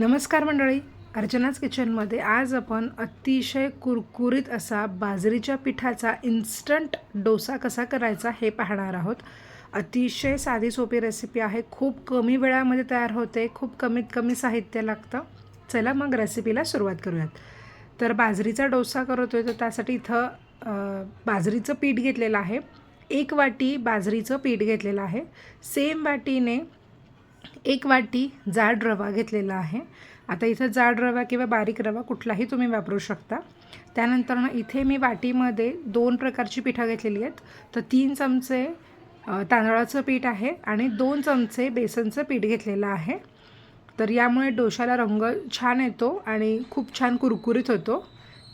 नमस्कार मंडळी. अर्चनाच किचनमध्ये आज आपण अतिशय कुरकुरीत असा बाजरीच्या पिठाचा इन्स्टंट डोसा कसा करायचा हे पाहणार आहोत. अतिशय साधी सोपी रेसिपी आहे. खूप कमी वेळामध्ये तयार होते. खूप कमीत कमी साहित्य लागतं. चला मग रेसिपीला सुरुवात करूयात. तर बाजरीचा डोसा करतोय तर त्यासाठी इथं बाजरीचं पीठ घेतलेलं आहे. एक वाटी बाजरीचं पीठ घेतलेलं आहे. सेम वाटीने एक वाटी जाड रवा घेतलेला आहे. आता इथं जाड रवा किंवा बारीक रवा कुठलाही तुम्ही वापरू शकता. त्यानंतर ना इथे मी वाटीमध्ये दोन प्रकारची पिठं घेतलेली आहेत. तर तीन चमचे तांदळाचं पीठ आहे आणि दोन चमचे बेसनचं पीठ घेतलेलं आहे. तर यामुळे डोशाला रंग छान येतो आणि खूप छान कुरकुरीत होतो.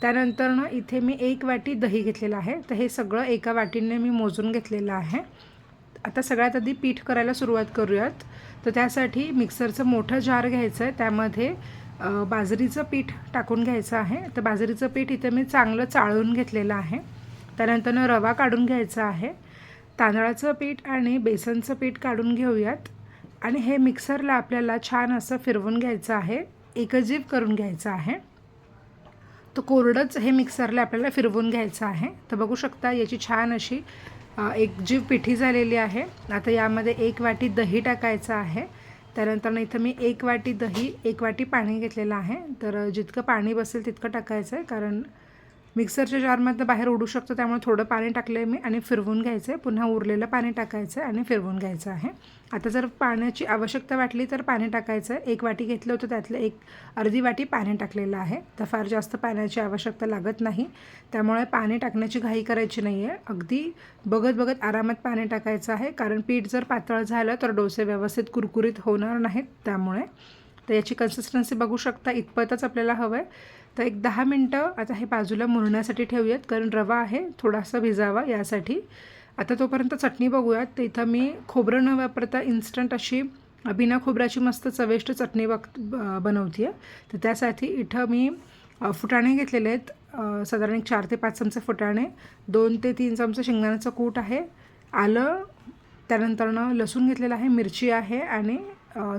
त्यानंतर ना इथे मी एक वाटी दही घेतलेलं आहे. तर हे सगळं एका वाटीने मी मोजून घेतलेलं आहे. आता सगळ्यात आधी पीठ करायला सुरुवात करूयात. तर त्यासाठी मिक्सरचं मोठं जार घ्यायचं आहे. त्यामध्ये बाजरीचं पीठ टाकून घ्यायचं आहे. तर बाजरीचं पीठ इथे मी चांगलं चाळून घेतलेलं आहे. त्यानंतरनं रवा काढून घ्यायचा आहे. तांदळाचं पीठ आणि बेसनचं पीठ काढून घेऊयात. आणि हे मिक्सरला आपल्याला छान असं फिरवून घ्यायचं आहे. एकजीव करून घ्यायचं आहे. तर कोरडंच हे मिक्सरला आपल्याला फिरवून घ्यायचं आहे. तर बघू शकता याची छान अशी एक जीव पिठी झालेली आहे. आता यामध्ये एक वाटी दही टाकायचं आहे. त्यानंतर इथं मी एक वाटी दही एक वाटी पाणी घेतलेलं आहे. तर जितकं पाणी बसेल तितकं टाकायचं आहे कारण मिक्सरच्या जारमधनं बाहेर उडू शकतो त्यामुळे थोडं पाणी टाकलं आहे मी आणि फिरवून घ्यायचं आहे पुन्हा उरलेलं पाणी टाकायचं आहे आणि फिरवून घ्यायचं आहे. आता जर पाण्याची आवश्यकता वाटली तर पाणी टाकायचं आहे एक वाटी घेतलं होतं त्यातलं एक अर्धी वाटी पाणी टाकलेलं आहे. तर फार जास्त पाण्याची आवश्यकता लागत नाही. त्यामुळे पाणी टाकण्याची घाई करायची नाही आहे अगदी बघत बघत आरामात पाणी टाकायचं आहे. कारण पीठ जर पातळ झालं तर डोसे व्यवस्थित कुरकुरीत होणार नाहीत. त्यामुळे तर याची कन्सिस्टन्सी बघू शकता. इतपतच आपल्याला हवं आहे तर एक दहा मिनटं आता हे बाजूला मुरण्यासाठी ठेवूयात कारण रवा आहे थोडासा भिजावा यासाठी. आता तोपर्यंत चटणी बघूयात. तर इथं मी खोबरं न वापरता इन्स्टंट अशी बिना खोबऱ्याची मस्त चविष्ट चटणी बघ बनवते आहे तर त्यासाठी इथं मी फुटाणे घेतलेले आहेत. साधारण एक चार ते पाच चमचे फुटाणे दोन ते तीन चमचे शेंगदाण्याचं कूट आहे आलं त्यानंतरनं लसूण घेतलेलं आहे मिरची आहे आणि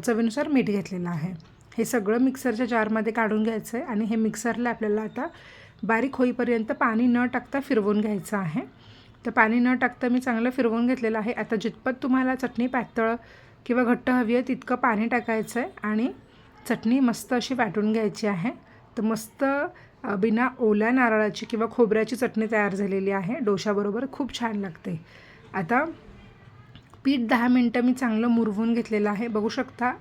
चवीनुसार मीठ घेतलेलं आहे. हे सगळं मिक्सरच्या जारमध्ये काढून घ्यायचं आहे आणि हे मिक्सरला आपल्याला आता बारीक होईपर्यंत पाणी न टाकता फिरवून घ्यायचं आहे. तर पाणी न टाकता मी चांगलं फिरवून घेतलेलं आहे. आता जितपत तुम्हाला चटणी पातळ किंवा घट्ट हवी आहे तितकं पाणी टाकायचं आहे आणि चटणी मस्त अशी वाटून घ्यायची आहे. तर मस्त बिना ओल्या नारळाची किंवा खोबऱ्याची चटणी तयार झालेली आहे. डोशाबरोबर खूप छान लागते. आता पीठ दहा मिनटं मी चांगलं मुरवून घेतलेलं आहे. बघू शकता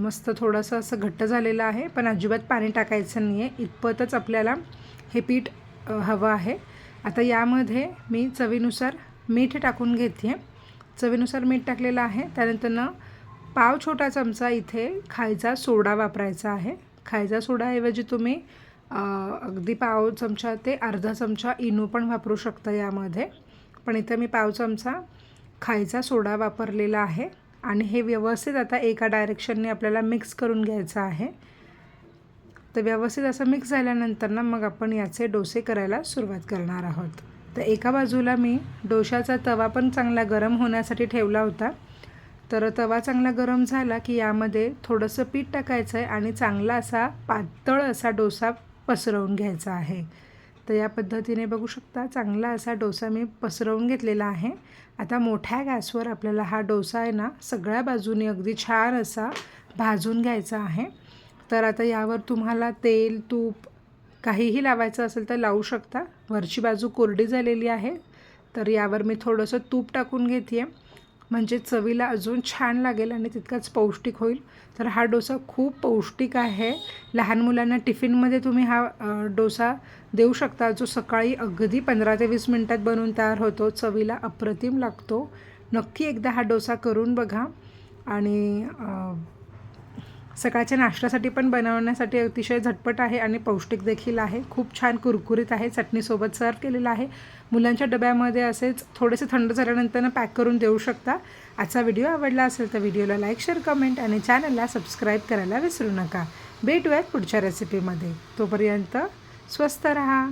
मस्त थोडंसं असं घट्ट झालेलं आहे पण अजिबात पाणी टाकायचं नाही आहे इतपतच आपल्याला हे पीठ हवं आहे. आता यामध्ये मी चवीनुसार मीठ टाकून घेते चवीनुसार मीठ टाकलेलं आहे. त्यानंतरनं पाव छोटा चमचा इथे खायचा सोडा वापरायचा आहे. खायचा सोडाऐवजी तुम्ही अगदी पाव चमचा ते अर्धा चमचा इनो पण वापरू शकता यामध्ये. पण इथं मी पाव चमचा खायचा सोडा वापरलेला आहे. आणि हे व्यवस्थित आता एका डायरेक्शनने आपल्याला मिक्स करून घ्यायचं आहे. तर व्यवस्थित असं मिक्स झाल्यानंतर ना मग आपण याचे डोसे करायला सुरुवात करणार आहोत. तर एका बाजूला मी डोशाचा तवा पण चांगला गरम होण्यासाठी ठेवला होता. तर तवा चांगला गरम झाला की यामध्ये थोडंसं पीठ टाकायचं आहे आणि चांगला असा पातळ असा डोसा पसरवून घ्यायचा आहे. तर या पद्धतीने बघू शकता चांगला असा डोसा मी पसरवून घेतलेला आहे. आता मोठ्या गॅसवर आपल्याला हा डोसा आहे ना सगळ्या बाजूने अगदी छान असा भाजून घ्यायचा आहे. तर आता यावर तुम्हाला तेल तूप काहीही लावायचं असेल तर लावू शकता. वरची बाजू कोरडी झालेली आहे. तर यावर मी थोडंसं तूप टाकून घेते आहे म्हणजे चवीला अजून छान लागेल आणि तितकाच पौष्टिक होईल. तर हा डोसा खूप पौष्टिक आहे. लहान मुलांना टिफिनमध्ये तुम्ही हा डोसा देऊ शकता. जो सकाळी अगदी पंधरा ते वीस मिनटात बनवून तयार होतो. चवीला अप्रतिम लागतो. नक्की एकदा हा डोसा करून बघा. आणि सकाळच्या नाश्त्यासाठी पण बनवण्यासाठी अतिशय झटपट आहे आणि पौष्टिक देखील आहे. खूप छान कुरकुरीत आहे. चटणीसोबत सर्व केलेलं आहे. मुलांच्या डब्यामध्ये असेच थोडेसे थंड झाल्यानंतर पॅक करून देऊ शकता. आजचा व्हिडिओ आवडला असेल तर व्हिडिओला लाईक शेअर कमेंट आणि चॅनलला सबस्क्राईब करायला विसरू नका. भेटूयात पुढच्या रेसिपीमध्ये तोपर्यंत स्वस्त रहा.